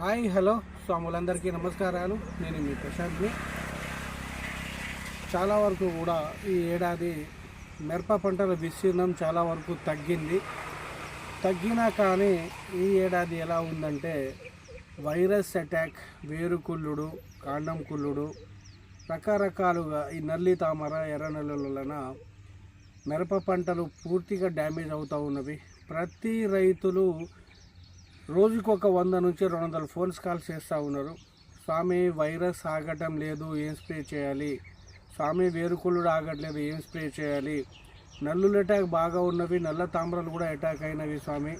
Hi hello. స్వాములందరికీ నమస్కారాలు. నేను మీ ప్రశాంత్ని. చాలా వరకు కూడా ఈ ఏడాది మిరప పంటల విస్తీర్ణం చాలా వరకు తగ్గింది. తగ్గినా కానీ ఈ ఏడాది ఎలా ఉందంటే వైరస్ అటాక్ వేరుకుళ్ళుడు కాండం కుళ్ళుడు రకరకాలుగా ఈ నల్లి తామర ఎర్ర నెలలన మిరప పంటలు పూర్తిగా డ్యామేజ్ అవుతూ ఉన్నవి. ప్రతి రైతులు రోజుకు ఒక వంద నుంచి రెండు వందల ఫోన్స్ కాల్స్ చేస్తూ ఉన్నారు. స్వామి వైరస్ ఆగటం లేదు ఏం స్ప్రే చేయాలి? స్వామి వేరుకొల్లుడు ఆగట్లేదు ఏం స్ప్రే చేయాలి? నల్లులు అటాక్ బాగా ఉన్నవి నల్ల తామ్రాలు కూడా అటాక్ అయినవి స్వామి.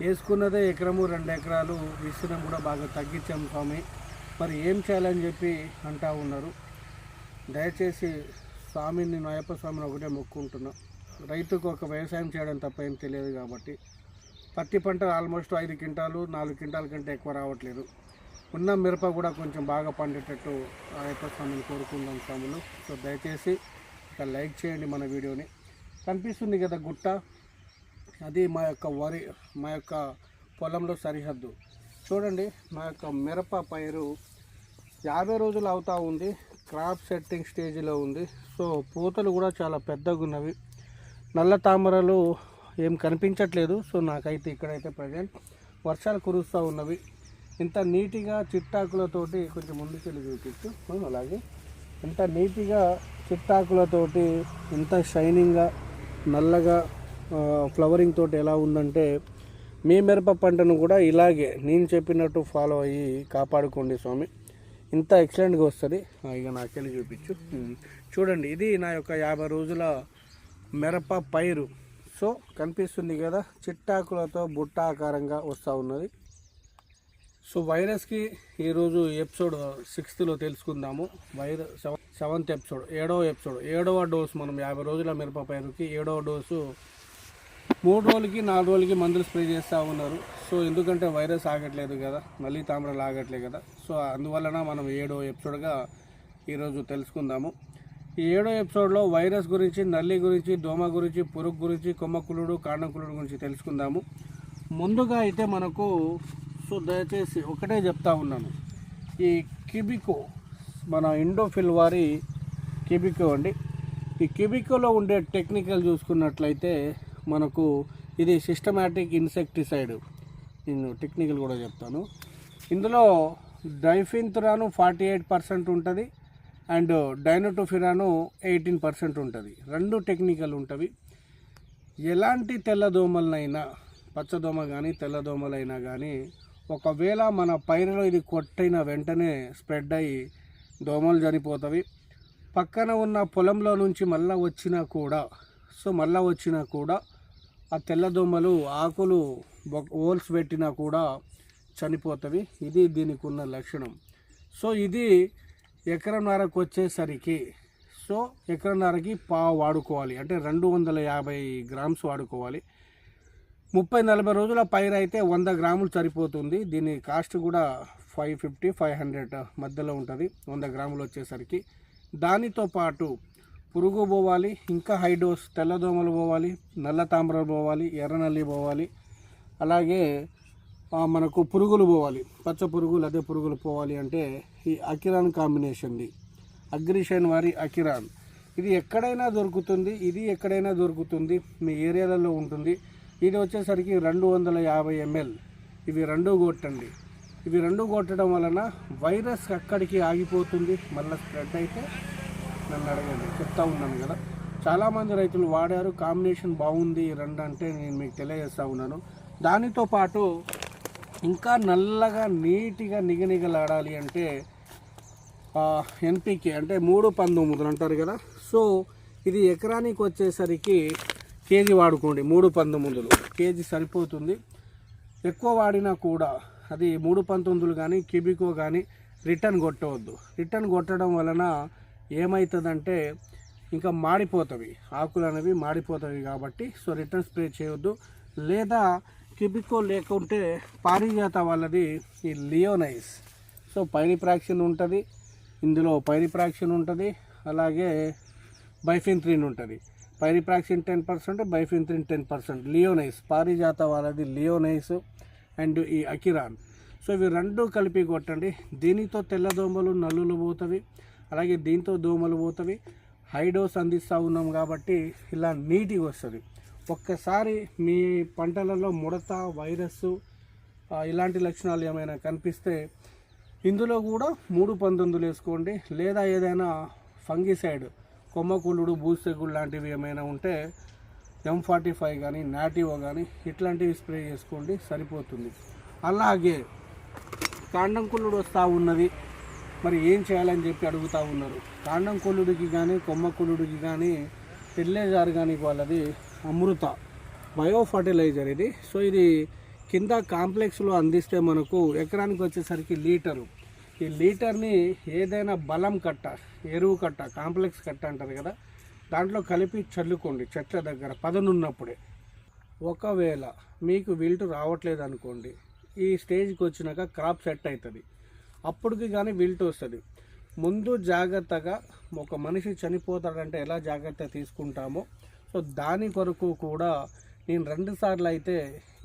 వేసుకున్నదే ఎకరము రెండు ఎకరాలు విస్తీర్ణం కూడా బాగా తగ్గించాం స్వామి. మరి ఏం చేయాలని చెప్పి అంటా ఉన్నారు. దయచేసి స్వామిని నాయప్ప స్వామిని ఒకటే మొక్కుంటున్నాం. రైతుకు ఒక వ్యవసాయం చేయడం తప్ప ఏం తెలియదు కాబట్టి. పత్తి పంట ఆల్మోస్ట్ ఐదు క్వింటాలు నాలుగు క్వింటాల కంటే ఎక్కువ రావట్లేదు. ఉన్న మిరప కూడా కొంచెం బాగా పండేటట్టు అయ్యప్ప స్వామిని కోరుకుందాం స్వాములు. సో దయచేసి ఒక లైక్ చేయండి మన వీడియోని. కనిపిస్తుంది కదా గుట్ట? అది మా యొక్క వరి మా యొక్క పొలంలో సరిహద్దు. చూడండి మా యొక్క మిరప పైరు యాభై రోజులు అవుతూ ఉంది. క్రాప్ సెట్టింగ్ స్టేజ్లో ఉంది. సో పూతలు కూడా చాలా పెద్దగా ఉన్నవి నల్ల తామరలు ఏం కనిపించట్లేదు. సో నాకైతే ఇక్కడైతే ప్రజెంట్ వర్షాలు కురుస్తూ ఉన్నవి. ఇంత నీటిగా చిట్టాకులతోటి కొంచెం ముందుకెళ్ళి చూపించు. అలాగే. ఇంత నీటిగా చిట్టాకులతోటి ఇంత షైనింగ్గా నల్లగా ఫ్లవరింగ్ తోటి ఎలా ఉందంటే మీ మిరప పంటను కూడా ఇలాగే నేను చెప్పినట్టు ఫాలో అయ్యి కాపాడుకోండి స్వామి. ఇంత ఎక్సలెంట్గా వస్తుంది. ఇక నాకెళ్ళి చూపించు. చూడండి ఇది నా యొక్క యాభై రోజుల మిరప పైరు. సో కనిపిస్తుంది కదా చిట్టాకులతో బుట్ట ఆకారంగా వస్తూ ఉన్నది. సో వైరస్కి ఈరోజు ఎపిసోడ్ సిక్స్త్లో తెలుసుకుందాము. వైరస్ సెవెన్ సెవెంత్ ఎపిసోడ్ ఏడవ ఎపిసోడ్. ఏడవ డోసు మనం యాభై రోజుల మిరప పైరుకి ఏడవ డోసు. మూడు రోజులకి నాలుగు రోజులకి మందులు స్ప్రే చేస్తూ ఉన్నారు. సో ఎందుకంటే వైరస్ ఆగట్లేదు కదా మళ్ళీ తామరలు ఆగట్లేదు కదా. సో అందువలన మనం ఏడో ఎపిసోడ్గా ఈరోజు తెలుసుకుందాము. ఈ ఏడో ఎపిసోడ్లో వైరస్ గురించి నల్లి గురించి దోమ గురించి పురుగు గురించి కొమ్మకులుడు కాండకులుడు గురించి తెలుసుకుందాము. ముందుగా అయితే మనకు సో దయచేసి ఒకటే చెప్తా ఉన్నాను. ఈ కిబికో మన ఇండోఫిల్ వారి కిబికో అండి. ఈ కిబికోలో ఉండే టెక్నికల్ చూసుకున్నట్లయితే మనకు ఇది సిస్టమాటిక్ ఇన్సెక్టిసైడ్. నేను టెక్నికల్ కూడా చెప్తాను. ఇందులో డైఫిన్తురాను ఫార్టీ ఎయిట్ పర్సెంట్ ఉంటుంది. అండ్ డైనోటోఫిరాను ఎయిటీన్ పర్సెంట్ ఉంటుంది. రెండు టెక్నికల్ ఉంటవి. ఎలాంటి తెల్లదోమలనైనా పచ్చదోమ కానీ తెల్లదోమలైనా కానీ ఒకవేళ మన పైరులో ఇది కొట్టైన వెంటనే స్ప్రెడ్ అయ్యి దోమలు చనిపోతవి. పక్కన ఉన్న పొలంలో నుంచి మళ్ళా వచ్చినా కూడా సో మళ్ళా వచ్చినా కూడా ఆ తెల్లదోమలు ఆకులు హోల్స్ పెట్టినా కూడా చనిపోతవి. ఇది దీనికి ఉన్న లక్షణం. సో ఇది ఎకరంన్నరకు వచ్చేసరికి సో ఎకరంన్నరకి పావు వాడుకోవాలి. అంటే రెండు వందల యాభై గ్రామ్స్ వాడుకోవాలి. ముప్పై నలభై రోజుల పైరు అయితే వంద గ్రాములు సరిపోతుంది. దీని కాస్ట్ కూడా ఫైవ్ ఫిఫ్టీ ఫైవ్ హండ్రెడ్ మధ్యలో ఉంటుంది. వంద గ్రాములు వచ్చేసరికి. దానితో పాటు పురుగు పోవాలి ఇంకా హై డోస్ తెల్లదోమలు పోవాలి నల్ల తామరలు పోవాలి ఎర్ర నల్లి పోవాలి. అలాగే మనకు పురుగులు పోవాలి. పచ్చ పురుగులు అదే పురుగులు పోవాలి అంటే ఈ అకిరాన్ కాంబినేషన్ది అగ్రిషైన్ వారి అకిరాన్. ఇది ఎక్కడైనా దొరుకుతుంది ఇది ఎక్కడైనా దొరుకుతుంది మీ ఏరియాలలో ఉంటుంది. ఇది వచ్చేసరికి రెండు వందల యాభై ఎంఎల్. ఇవి రెండు కొట్టండి. ఇవి రెండు కొట్టడం వలన వైరస్ అక్కడికి ఆగిపోతుంది. మళ్ళీ స్ప్రెడ్ అయితే నన్ను అడగండి. చెప్తా ఉన్నాను కదా. చాలామంది రైతులు వాడారు కాంబినేషన్ బాగుంది రెండు అంటే నేను మీకు తెలియజేస్తా ఉన్నాను. దానితో పాటు ఇంకా నల్లగా నీట్గా నిగనిగలాడాలి అంటే ఎన్పికే అంటే మూడు పంతొమ్మిది అంటారు కదా. సో ఇది ఎకరానికి వచ్చేసరికి కేజీ వాడుకోండి మూడు పంతొమ్మిదిలు కేజీ సరిపోతుంది. ఎక్కువ వాడినా కూడా అది మూడు పంతొమ్మిదిలు కానీ కిబికో కానీ రిటర్న్ కొట్టవద్దు. రిటర్న్ కొట్టడం వలన ఏమవుతుందంటే ఇంకా మాడిపోతవి. ఆకులు అనేవి మాడిపోతవి కాబట్టి సో రిటర్న్ స్ప్రే చేయొద్దు. లేదా కిబికో లేకుంటే పారిజాత వాళ్ళది ఈ లియోనైస్. సో పైరిప్రాక్షన్ ఉంటుంది ఇందులో పైరిప్రాక్షన్ ఉంటుంది అలాగే బైఫిన్త్రిన్ ఉంటుంది. పైరిప్రాక్సిన్ ten percent bifenthrin ten percent. లియోనైస్ Parijat వాళ్ళది లియోనైస్ అండ్ ఈ అకిరాన్. సో ఇవి రెండు కలిపి కొట్టండి. దీనితో తెల్ల దోమలు నల్లులు పోతవి అలాగే దీంతో దోమలు పోతవి. హై డోస్ అందిస్తూ ఉన్నాం కాబట్టి ఇలా నీట్గా వస్తుంది. ఒక్కసారి మీ పంటలలో ముడత వైరస్ ఇలాంటి లక్షణాలు ఏమైనా కనిపిస్తే ఇందులో కూడా మూడు పంతొమ్మిదిలు వేసుకోండి. లేదా ఏదైనా ఫంగిసైడ్ కొమ్మకుళ్ళుడు బూసెగుడు లాంటివి ఏమైనా ఉంటే ఎం ఫార్టీ ఫైవ్ కానీ నాటివో కానీ ఇట్లాంటివి స్ప్రే చేసుకోండి సరిపోతుంది. అలాగే కాండం కుళ్ళుడు వస్తూ ఉన్నది. మరి ఏం చేయాలని చెప్పి అడుగుతూ ఉన్నారు. కాండం కొల్లుడికి కానీ కొమ్మ కొల్లుడికి కానీ పిల్లేజారు కానీ వాళ్ళది అమృత బయో ఫర్టిలైజర్ ఇది. సో ఇది కింద కాంప్లెక్స్లో అందిస్తే మనకు ఎకరానికి వచ్చేసరికి లీటరు. ఈ లీటర్ని ఏదైనా బలం కట్ట ఎరువు కట్ట కాంప్లెక్స్ కట్ట అంటారు కదా దాంట్లో కలిపి చల్లుకోండి చెట్ల దగ్గర పదనున్నప్పుడే. ఒకవేళ మీకు విల్టు రావట్లేదు అనుకోండి ఈ స్టేజ్కి వచ్చినాక క్రాప్ సెట్ అవుతుంది అప్పటికి కానీ విల్టు వస్తుంది. ముందు జాగ్రత్తగా ఒక మనిషి చనిపోతాడంటే ఎలా జాగ్రత్త తీసుకుంటామో సో దాని కొరకు కూడా నేను రెండు సార్లు అయితే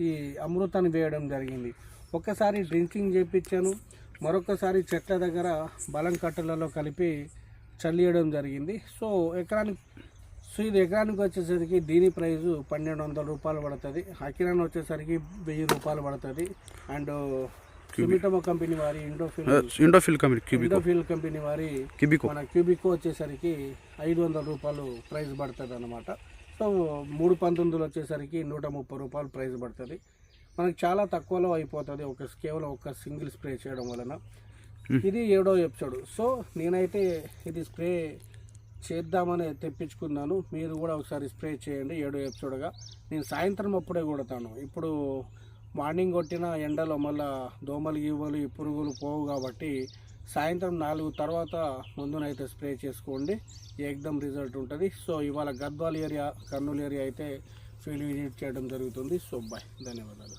ఈ అమృతాన్ని వేయడం జరిగింది. ఒకసారి డ్రింకింగ్ చేయించాను మరొకసారి చెట్ల దగ్గర బలం కట్టలలో కలిపి చల్లియడం జరిగింది. సో ఎకరానికి సో ఇది ఎకరానికి వచ్చేసరికి దీని ప్రైజు పన్నెండు వందల రూపాయలు పడుతుంది. అకిరాన్ వచ్చేసరికి వెయ్యి రూపాయలు పడుతుంది. అండ్ సుమిటమో కంపెనీ వారి ఇండోఫిల్ ఇండోఫిల్ కంపెనీ క్యూబికో ఇండోఫిల్ కంపెనీ వారి క్యూబికో మన క్యూబికో వచ్చేసరికి ఐదు వందల రూపాయలు ప్రైస్ పడుతుంది అనమాట సో మూడు పంతొమ్మిదిలు వచ్చేసరికి నూట ముప్పై రూపాయలు ప్రైస్ పడుతుంది. మనకి చాలా తక్కువలో అయిపోతుంది ఒక కేవలం ఒక సింగిల్ స్ప్రే చేయడం వలన. ఇది ఏడో ఎపిసోడ్. సో నేనైతే ఇది స్ప్రే చేద్దామని తెప్పించుకున్నాను. మీరు కూడా ఒకసారి స్ప్రే చేయండి ఏడో ఎపిసోడ్గా. నేను సాయంత్రం అప్పుడే కొడతాను. ఇప్పుడు మార్నింగ్ కొట్టిన ఎండలో మళ్ళా దోమలు గీవలు ఈ పురుగులు పోవు కాబట్టి సాయంత్రం నాలుగు తర్వాత ముందునైతే స్ప్రే చేసుకోండి. ఏకదం రిజల్ట్ ఉంటుంది. సో ఇవాళ గద్వాల్ ఏరియా కర్నూలు ఏరియా అయితే ఫీల్డ్ విజిట్ చేయడం జరుగుతుంది. So bye. ధన్యవాదాలు.